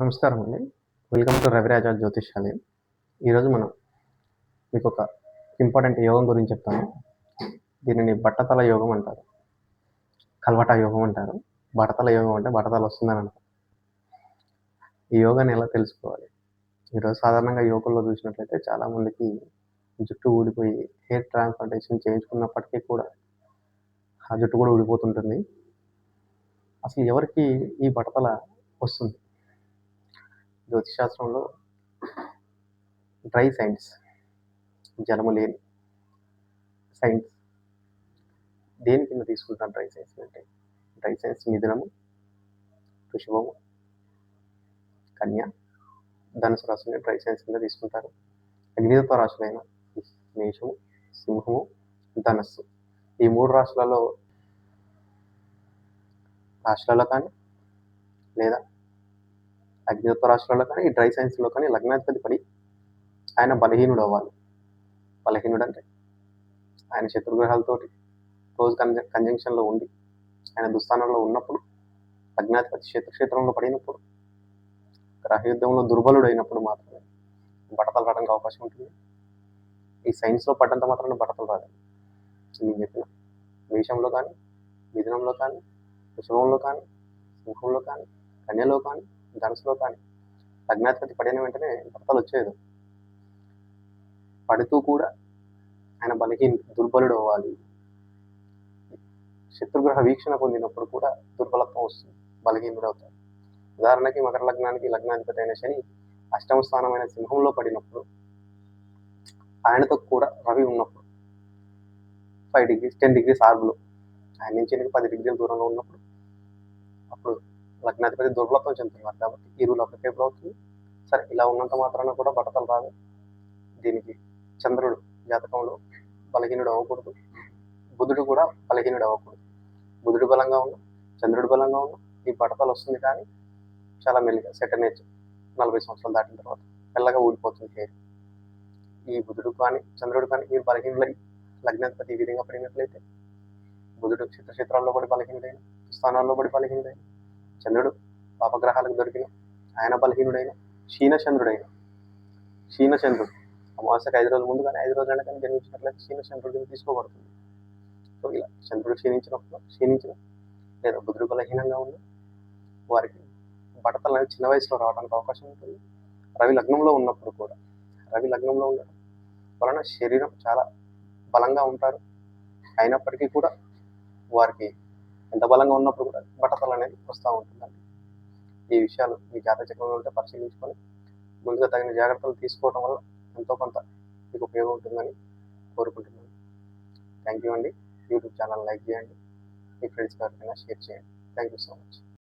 నమస్కారం అండి. Welcome to Ravi Raja జ్యోతిష్యాలయం ఈరోజు మనం మీకు ఒక ఇంపార్టెంట్ యోగం గురించి చెప్తాను దీనిని బట్టతల యోగం అంటారు. కల్వటా యోగం అంటారు. బట్టతల యోగం అంటే బట్టతల వస్తుందని అంటారు. ఈ యోగాన్ని ఎలా తెలుసుకోవాలి? ఈరోజు సాధారణంగా యోగంలో చూసినట్లయితే చాలామందికి జుట్టు ఊడిపోయి హెయిర్ ట్రాన్స్ప్లాంటేషన్ చేయించుకున్నప్పటికీ కూడా ఆ జుట్టు కూడా ఊడిపోతుంటుంది. అసలు ఎవరికి ఈ బట్టతల వస్తుంది? జ్యోతిశాస్త్రంలో డ్రై సైన్స్ జలము లేని సైన్స్ దేని కింద తీసుకుంటాం డ్రై సైన్స్ అంటే? డ్రై సైన్స్ మిథునము వృషభము కన్య ధనుసు రాశిని డ్రై సైన్స్ కింద తీసుకుంటారు. అగ్నితత్వ రాశులైన మేషము సింహము ధనస్సు. ఈ మూడు రాశులలో రాశులలో కానీ లేదా అగ్నితత్వ రాశులలో కానీ ఈ డ్రై సైన్స్లో కానీ లగ్నాధిపతి పడి ఆయన బలహీనుడు అవ్వాలి బలహీనుడు అంటే ఆయన శత్రుగ్రహాలతోటి రోజు కన్జ కంజంక్షన్లో ఉండి ఆయన దుస్థానంలో ఉన్నప్పుడు అజ్ఞాధిపతి శత్రుక్షేత్రంలో పడినప్పుడు గ్రహయుద్ధంలో దుర్బలుడు అయినప్పుడు మాత్రమే బట్టతలు రావడానికి అవకాశం ఉంటుంది. ఈ సైన్స్లో పడ్డంత మాత్రమే బట్టతలు రాదు. నేను చెప్పిన మేషంలో కానీ మిథునంలో కానీ వృషభంలో కానీ సింహంలో కానీ కన్యలో కానీ ధనుసులో కానీ లగ్నాధిపతి పడిన వెంటనే భర్తలు వచ్చేది పడుతూ కూడా ఆయన బలహీన దుర్బలుడు అవ్వాలి. శత్రుగ్రహ వీక్షణ పొందినప్పుడు కూడా దుర్బలత్వం వస్తుంది. బలహీనుడు అవుతారు ఉదాహరణకి మకర లగ్నానికి లగ్నాధిపతి అయిన శని అష్టమ స్థానమైన సింహంలో పడినప్పుడు ఆయనతో కూడా రవి ఉన్నప్పుడు ఫైవ్ డిగ్రీస్ టెన్ డిగ్రీస్ ఆర్బులో ఆయన నుంచి పది డిగ్రీల దూరంలో ఉన్నప్పుడు అప్పుడు లగ్నాధిపతి దుర్బలత్వం చెందుతున్నారు కాబట్టి ఈ రూల్ అప్లికేబుల్ అవుతుంది? సరే ఇలా ఉన్నంత మాత్రాన కూడా బట్టతలు రాదు దీనికి చంద్రుడు జాతకంలో బలహీనుడు అవ్వకూడదు. బుధుడు కూడా బలహీనుడు అవ్వకూడదు. బుధుడు బలంగా ఉన్న చంద్రుడు బలంగా ఉన్న ఈ బట్టతలు వస్తుంది కానీ చాలా మెల్లిగా సెకండ్ ఏజ్ నలభై సంవత్సరాలు దాటిన తర్వాత మెల్లగా ఊడిపోతుంది హెయిర్ ఈ బుధుడు కానీ చంద్రుడు కానీ మీరు బలహీనులై లగ్నాధిపతి ఈ విధంగా పడినట్లయితే బుధుడు క్షేత్రాల్లో పడి బలహీనుడైన స్థానాల్లో పడి బలహీనుడైన చంద్రుడు పాపగ్రహాలకు దొరికిన ఆయన బలహీనుడైన క్షీణచంద్రుడైన క్షీణచంద్రుడు అమావాస్యకు ఐదు రోజుల ముందు కానీ ఐదు రోజుల కానీ జన్మించినట్లయితే క్షీణచంద్రుడిని తీసుకోబడుతుంది. సో ఇలా చంద్రుడు క్షీణించినప్పుడు క్షీణించిన లేదా బుధుడు బలహీనంగా ఉన్న వారికి బట్టతలు అనేది చిన్న వయసులో రావడానికి అవకాశం ఉంటుంది. రవి లగ్నంలో ఉన్నప్పుడు కూడా రవి లగ్నంలో ఉండడం వలన శరీరం చాలా బలంగా ఉంటారు. అయినప్పటికీ కూడా వారికి ఎంత బలంగా ఉన్నప్పుడు కూడా బట్టతలు అనేది వస్తూ ఉంటుందండి. ఈ విషయాలు మీ జాతక చక్రంలో ఉంటే పరిశీలించుకొని ముందుగా తగిన జాగ్రత్తలు తీసుకోవడం వల్ల ఎంతో కొంత మీకు ఉపయోగం ఉంటుందని కోరుకుంటున్నాను. థ్యాంక్ యూ అండి. యూట్యూబ్ ఛానల్ లైక్ చేయండి. మీ ఫ్రెండ్స్ ఎవరికైనా షేర్ చేయండి. Thank you so much